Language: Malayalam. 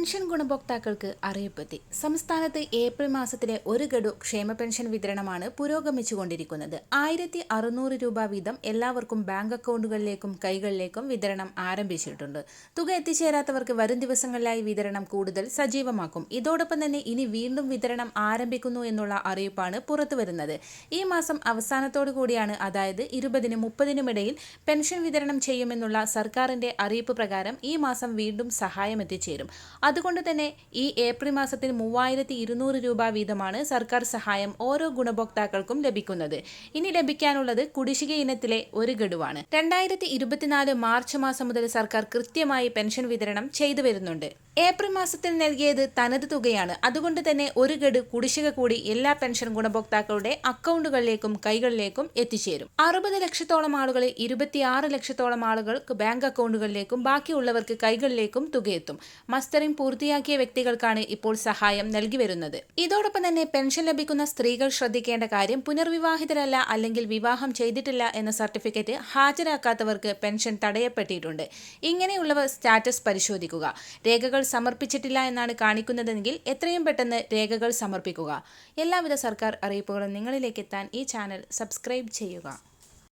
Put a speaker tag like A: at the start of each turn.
A: പെൻഷൻ ഗുണഭോക്താക്കൾക്ക് അറിയിപ്പെത്തി. സംസ്ഥാനത്ത് ഏപ്രിൽ മാസത്തിലെ ഒരു ഗഡു ക്ഷേമ പെൻഷൻ വിതരണമാണ് പുരോഗമിച്ചുകൊണ്ടിരിക്കുന്നത്. ആയിരത്തി അറുന്നൂറ് രൂപ വീതം എല്ലാവർക്കും ബാങ്ക് അക്കൗണ്ടുകളിലേക്കും കൈകളിലേക്കും വിതരണം ആരംഭിച്ചിട്ടുണ്ട്. തുക എത്തിച്ചേരാത്തവർക്ക് വരും ദിവസങ്ങളിലായി വിതരണം കൂടുതൽ സജീവമാക്കും. ഇതോടൊപ്പം തന്നെ ഇനി വീണ്ടും വിതരണം ആരംഭിക്കുന്നു എന്നുള്ള അറിയിപ്പാണ് പുറത്തുവരുന്നത്. ഈ മാസം അവസാനത്തോടു കൂടിയാണ് അതായത് ഇരുപതിനും മുപ്പതിനും ഇടയിൽ പെൻഷൻ വിതരണം ചെയ്യുമെന്നുള്ള സർക്കാരിന്റെ അറിയിപ്പ് പ്രകാരം ഈ മാസം വീണ്ടും സഹായം എത്തിച്ചേരും. അതുകൊണ്ട് തന്നെ ഈ ഏപ്രിൽ മാസത്തിൽ മൂവായിരത്തി ഇരുന്നൂറ് രൂപ വീതമാണ് സർക്കാർ സഹായം ഓരോ ഗുണഭോക്താക്കൾക്കും ലഭിക്കുന്നത്. ഇനി ലഭിക്കാനുള്ളത് കുടിശ്ശിക ഇനത്തിലെ ഒരു ഗഡുവാണ്. രണ്ടായിരത്തി ഇരുപത്തിനാല് മാർച്ച് മാസം മുതൽ സർക്കാർ കൃത്യമായി പെൻഷൻ വിതരണം ചെയ്തു വരുന്നുണ്ട്. ഏപ്രിൽ മാസത്തിൽ നൽകിയത് തനത് തുകയാണ്. അതുകൊണ്ട് തന്നെ ഒരു ഗഡു കുടിശ്ശിക കൂടി എല്ലാ പെൻഷൻ ഗുണഭോക്താക്കളുടെ അക്കൗണ്ടുകളിലേക്കും കൈകളിലേക്കും എത്തിച്ചേരും. അറുപത് ലക്ഷത്തോളം ആളുകൾ ഇരുപത്തിയാറ് ലക്ഷത്തോളം ആളുകൾക്ക് ബാങ്ക് അക്കൗണ്ടുകളിലേക്കും ബാക്കിയുള്ളവർക്ക് കൈകളിലേക്കും തുകയെത്തും. മസ്റ്ററിംഗ് പൂർത്തിയാക്കിയ വ്യക്തികൾക്കാണ് ഇപ്പോൾ സഹായം നൽകി വരുന്നത്. ഇതോടൊപ്പം തന്നെ പെൻഷൻ ലഭിക്കുന്ന സ്ത്രീകൾ ശ്രദ്ധിക്കേണ്ട കാര്യം പുനർവിവാഹിതരല്ല അല്ലെങ്കിൽ വിവാഹം ചെയ്തിട്ടില്ല എന്ന സർട്ടിഫിക്കറ്റ് ഹാജരാക്കാത്തവർക്ക് പെൻഷൻ തടയപ്പെട്ടിട്ടുണ്ട്. ഇങ്ങനെയുള്ളവർ സ്റ്റാറ്റസ് പരിശോധിക്കുക. രേഖകൾ സമർപ്പിച്ചിട്ടില്ല എന്നാണ് കാണിക്കുന്നതെങ്കിൽ എത്രയും പെട്ടെന്ന് രേഖകൾ സമർപ്പിക്കുക. എല്ലാവിധ സർക്കാർ അറിയിപ്പുകളും നിങ്ങളിലേക്ക് എത്താൻ ഈ ചാനൽ സബ്സ്ക്രൈബ് ചെയ്യുക.